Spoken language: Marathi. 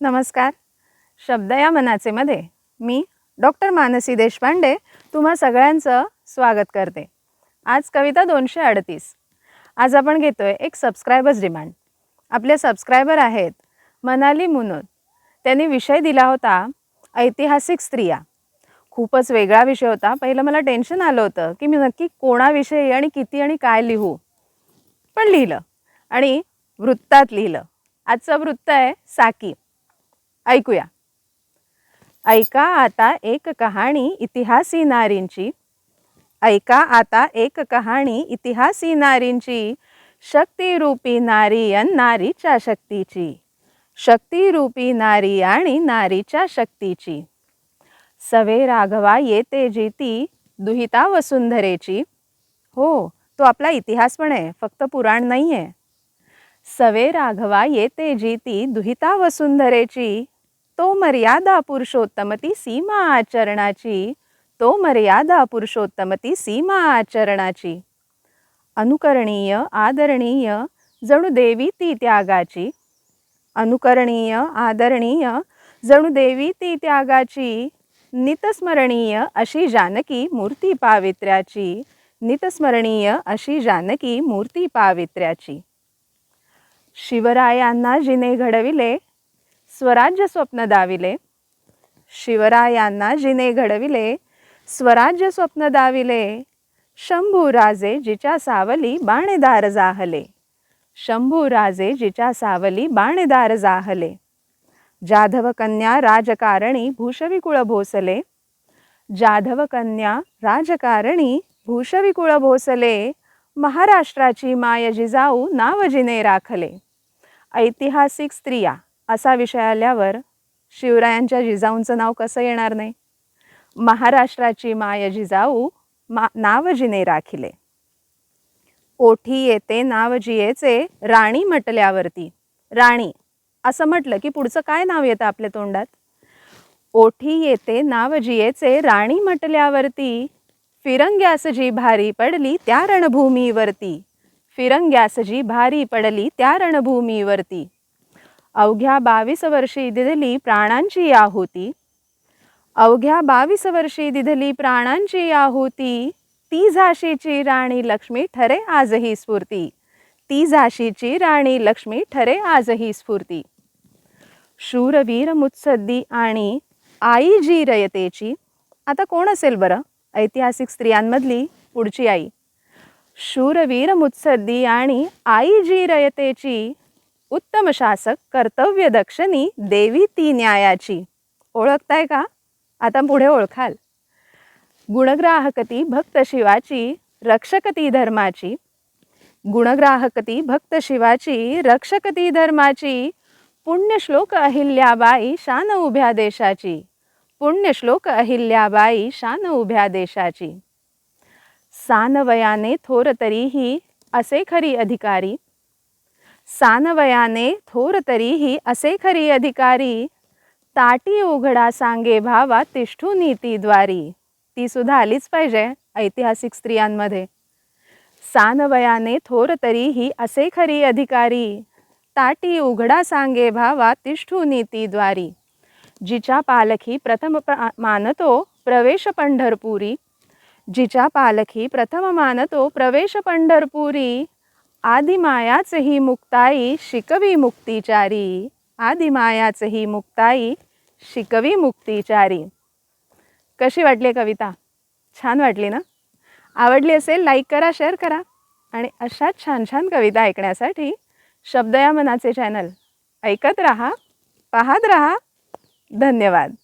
नमस्कार. शब्द या मनाचे मध्ये मी डॉक्टर मानसी देशपांडे तुम्हा सगळ्यांचं स्वागत करते. आज कविता दोनशे अडतीस. आज आपण घेतोय एक सबस्क्रायबर्स डिमांड आपले सबस्क्रायबर आहेत मनाली मुनोद. त्यांनी विषय दिला होता ऐतिहासिक स्त्रिया. खूपच वेगळा विषय होता. पहिलं मला टेन्शन आलं होतं की मी नक्की कोणाविषयी आणि किती आणि काय लिहू. पण लिहिलं आणि वृत्तात लिहिलं. आजचं वृत्त आहे साकी. ऐकूया. ऐका आता एक कहाणी इतिहासी नारींची. ऐका आता एक कहाणी इतिहासी नारींची. शक्तिरूपी नारी अन नारीच्या शक्तीची. शक्तिरूपी नारी आणि नारीच्या शक्तीची. सवे राघवा येते जीती दुहिता वसुंधरेची. हो तो आपला इतिहास पण आहे फक्त पुराण नाही आहे सवे राघवा येते जीती दुहिता वसुंधरेची. तो मर्यादा पुरुषोत्तम ती सीमा आचरणाची. तो मर्यादा पुरुषोत्तम ती सीमा आचरणाची. अनुकरणीय आदरणीय जणू देवी ती त्यागाची. अनुकरणीय आदरणीय जणू देवी ती त्यागाची. नितस्मरणीय अशी जानकी मूर्ती पावित्र्याची. नितस्मरणीय अशी जानकी मूर्ती पावित्र्याची. शिवरायांना जिने घडविले स्वराज्य स्वप्न दाविले. शिवरायांना जिने घडविले स्वराज्य स्वप्न दाविले. शंभू राजे जिच्या सावली बाणेदार जाहले. शंभू राजे जिच्या सावली बाणेदार जाहले. जाधव कन्या राजकारणी भूषविकुळ भोसले. जाधव कन्या राजकारणी भूषविकुळ भोसले. महाराष्ट्राची माय जिजाऊ नाव जिने राखले. ऐतिहासिक स्त्रिया असा विषय आल्यावर शिवरायांच्या जिजाऊंचं नाव कसं येणार नाही? महाराष्ट्राची माय जिजाऊ मा नाव जिने राखिले. ओठी येते नाव जियेचे राणी म्हटल्यावरती. राणी असं म्हटलं की पुढचं काय नाव येतं आपल्या तोंडात? ओठी येते नाव जियेचे राणी म्हटल्यावरती. फिरंग्यास जी भारी पडली त्या रणभूमीवरती. फिरंग्यास जी भारी पडली त्या रणभूमीवरती. अवघ्या बावीस वर्षी दिधली प्राणांची आहुती अवघ्या बावीस वर्षी दिधली प्राणांची आहुती ती झाशीची राणी लक्ष्मी ठरे आजही स्फूर्ती. ती झाशीची राणी लक्ष्मी ठरे आजही स्फूर्ती. शूरवीर मुत्सद्दी आणि आई जी रयतेची आता कोण असेल बरं? ऐतिहासिक स्त्रियांमधली पुढची आई. शूरवीर मुत्सद्दी आणि आई जी रयतेची उत्तम शासक कर्तव्य दक्षिणी देवी ती न्यायाची. ओळखताय का? आता पुढे ओळखाल. गुणग्राहकती भक्त शिवाची रक्षकती धर्माची. गुणग्राहकती भक्त शिवाची रक्षकती धर्माची. पुण्यश्लोक अहिल्याबाई शान उभ्या देशाची. पुण्यश्लोक अहिल्याबाई शान उभ्या देशाची. सानवयाने थोर तरीही असे खरी अधिकारी सानवयाने थोर तरीही असे खरी अधिकारी ताटी उघडा सांगे भावा तिष्ठू नीतीद्वारी. ती सुद्धा आलीच पाहिजे ऐतिहासिक स्त्रियांमध्ये. सानवयाने थोर तरीही असे खरी अधिकारी ताटी उघडा सांगे भावा तिष्ठू नीती द्वारी जिच्या पालखी प्रथम प्र- मानतो प्रवेश पंढरपुरी. जिच्या पालखी प्रथम मानतो प्रवेश पंढरपुरी. आदिमायाच ही मुक्ताई शिकवी मुक्तिचारी. आदिमायाच ही मुक्ताई शिकवी मुक्तिचारी. कशी वाटली कविता? छान वाटली ना? आवडली असेल लाईक करा शेअर करा. आणि अशाच छान छान कविता ऐकण्यासाठी शब्द या मनाचे चॅनल ऐकत रहा पाहत रहा. धन्यवाद.